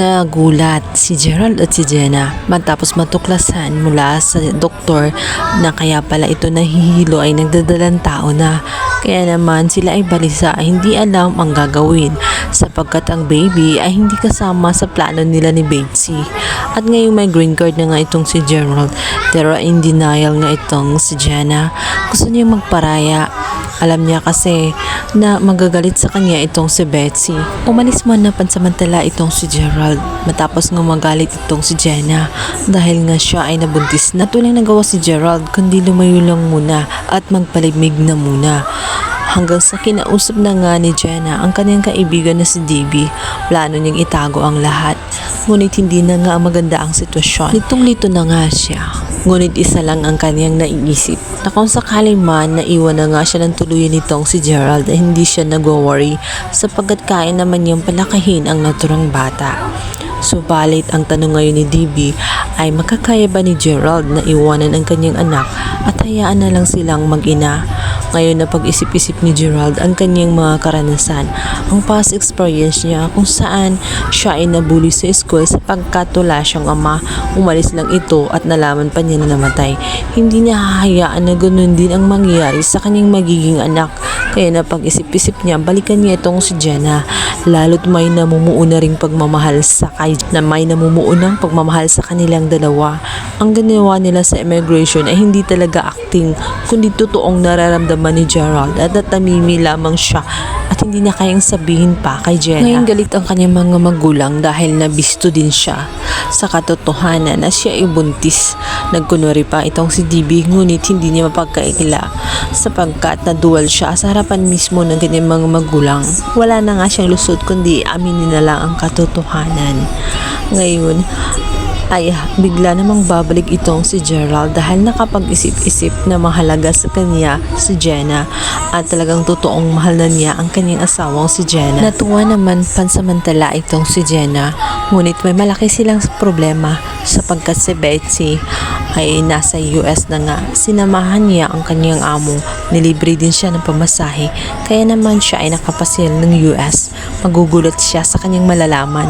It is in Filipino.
Nagulat si Gerald at si Jenna matapos matuklasan mula sa doktor na kaya pala ito nahihilo ay nagdadalang tao na. Kaya naman sila ay balisa ay hindi alam ang gagawin sapagkat ang baby ay hindi kasama sa plano nila ni Betsy. At ngayong may green card na nga itong si Gerald pero in denial nga itong si Jenna. Gusto niya magparaya alam niya kasi na magagalit sa kanya itong si Betsy. Umalis man na pansamantala itong si Gerald matapos nga magalit itong si Jenna dahil nga siya ay nabuntis na tulang nagawa si Gerald kundi lumayo lang muna at magpalimig na muna. Hanggang sa kinausap na nga ni Jenna ang kanyang kaibigan na si DB, plano niyang itago ang lahat. Ngunit hindi na nga maganda ang sitwasyon. Nitong lito na nga siya. Ngunit isa lang ang kanyang naiisip na kung sakali man naiwan na nga siya ng tuluyan nitong si Gerald ay hindi siya nagwo-worry sapagkat kaya naman niyang palakahin ang naturang bata. Subalit ang tanong ngayon ni DB ay makakaya ba ni Gerald na iwanan ang kanyang anak at hayaan na lang silang mag-ina. Ngayon na pag-isip-isip ni Gerald ang kanyang mga karanasan, ang past experience niya kung saan siya ay nabully sa school sapagkat wala siyang ama, umalis lang ito at nalaman pa niya na namatay. Hindi niya hahayaan na ganun din ang mangyayari sa kanyang magiging anak. Kaya na pag-isip-isip niya, balikan niya itong si Jenna. Lalo't may namumuo na ring pagmamahal sa kay na may namumuo ng pagmamahal sa kanilang dalawa. Ang ginawa nila sa immigration ay hindi talaga acting, kundi totoong nararamdaman ni Gerald at natamimi lamang siya at hindi niya kayang sabihin pa kay Jenna. Ngayon galit ang kanyang mga magulang dahil nabisto din siya sa katotohanan na siya ay buntis. Nagkunwari pa itong si DB ngunit hindi niya mapagkaila sapagkat naduwal siya sa harapan mismo ng kanyang mga magulang. Wala na nga siyang lusot kundi aminin na lang ang katotohanan. Ngayon, ay bigla namang babalik itong si Gerald dahil nakapag-isip-isip na mahalaga sa kanya si Jenna at talagang totoong mahal na niya ang kanyang asawang si Jenna. Natuwa naman pansamantala itong si Jenna ngunit may malaki silang problema sapagkat si Betsy ay nasa US na nga. Sinamahan niya ang kanyang amo. Nilibre din siya ng pamasahe. Kaya naman siya ay nakapasil ng US. Magugulat siya sa kanyang malalaman.